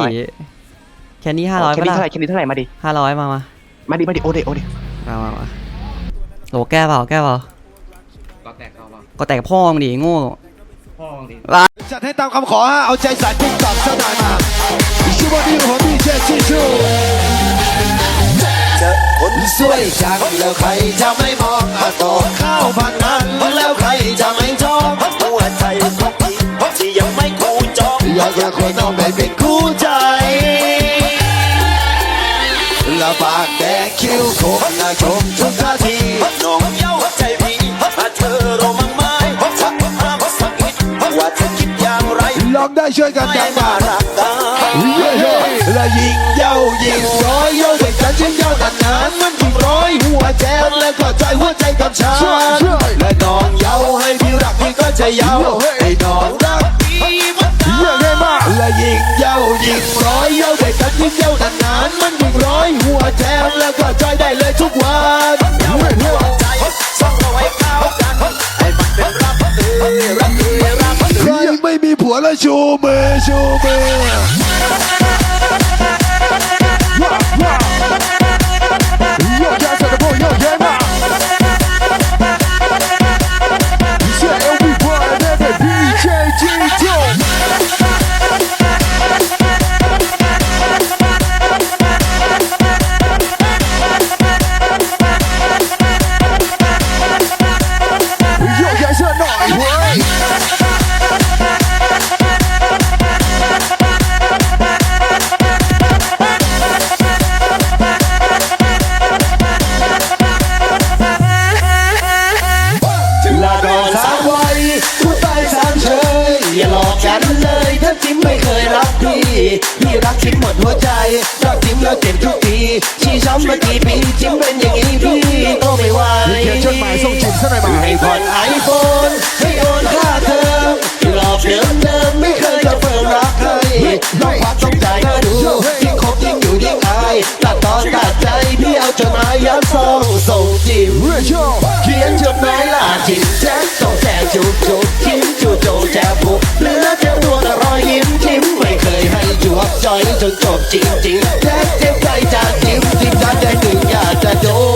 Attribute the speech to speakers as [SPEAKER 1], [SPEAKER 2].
[SPEAKER 1] ร้อย
[SPEAKER 2] แค่นี้ห้าร้อย
[SPEAKER 1] แค่
[SPEAKER 2] ก็
[SPEAKER 1] นี้
[SPEAKER 2] ได้
[SPEAKER 1] เท่าไหร่แค่นี้เท่าไหร่มาดิ
[SPEAKER 2] ห้าร้อยมามา
[SPEAKER 1] มาดิมาดิโอเดโอเด
[SPEAKER 2] มามามาโหลแก้เปล่าแก้เปล่า
[SPEAKER 3] ก็แตกเขาว่า
[SPEAKER 2] ก็แตกพ่อมึงดิโง่
[SPEAKER 3] พ่อของดิ
[SPEAKER 4] จัดให้ตามคำขอฮะเอาใจใส่ติ๊กต็อกซะหน่อยมาชูบอดี้หัวพี่เจชิชูเจอคนสวยจังแล้วใครจะไม่มองอาโตข้าวผัดมันแล้วใครจะไม่ชอบหัวใจของพี่ที่ยังไม่คู่จองอยากจะคนน้องไปเป็น ปากแดงคิ้วคมนาชมทุกท่าทีน้องเย้าใจพี่ถ้าเธอรู้มั้งไหมชักห้าสักนิดว่าเธอคิดอย่างไรลองได้ช่วยกันดังมารักกันและยิงเย้ายิงร้อยโยเด็กกันชิ้นเย้านานมันยิงร้อยหัวแจมแล้วก็ใจหัวใจกับฉันและน้องเย้าให้พี่รักพี่ก็จะเย้าให้น้องรักพี่มันกันและยิงเย้ายิงร้อยโยเด็กกันชิ้นเย้านานๆมัน ร้อยหัวแจมแล้วก็ใจได้เลยทุกวันหัวใจส่องเอาไว้เข้ากันให้บักเป็นรักเออรักเออรักใครไม่มีผัวแล้วชูมือชูมือ ลาดอนสามวัยพูดไปสามเชยอย่าหลอกกันเลยถ้าจิ้มไม่เคยรักพี่พี่รักจิ้มหมดหัวใจรักจิ้มแล้วเจ็บทุกทีชี้ช้ำมากี่ปีจิ้มเป็นอย่างนี้ เดียวจดหมายย้ำส่งส่งจิ้เขียนจดหมายลาจิ้มแจ๊กส่งแจกจุบจุบจิ้มจูโจแจ๊บุเหลือเจ้าดวงรอยยิ้มจิ้มไม่เคยให้จวบจอยจนจบจริงจริงแจ๊กเจ็บใจจากจิ้มจิ้มจ้าใจถึงอยากจะโดน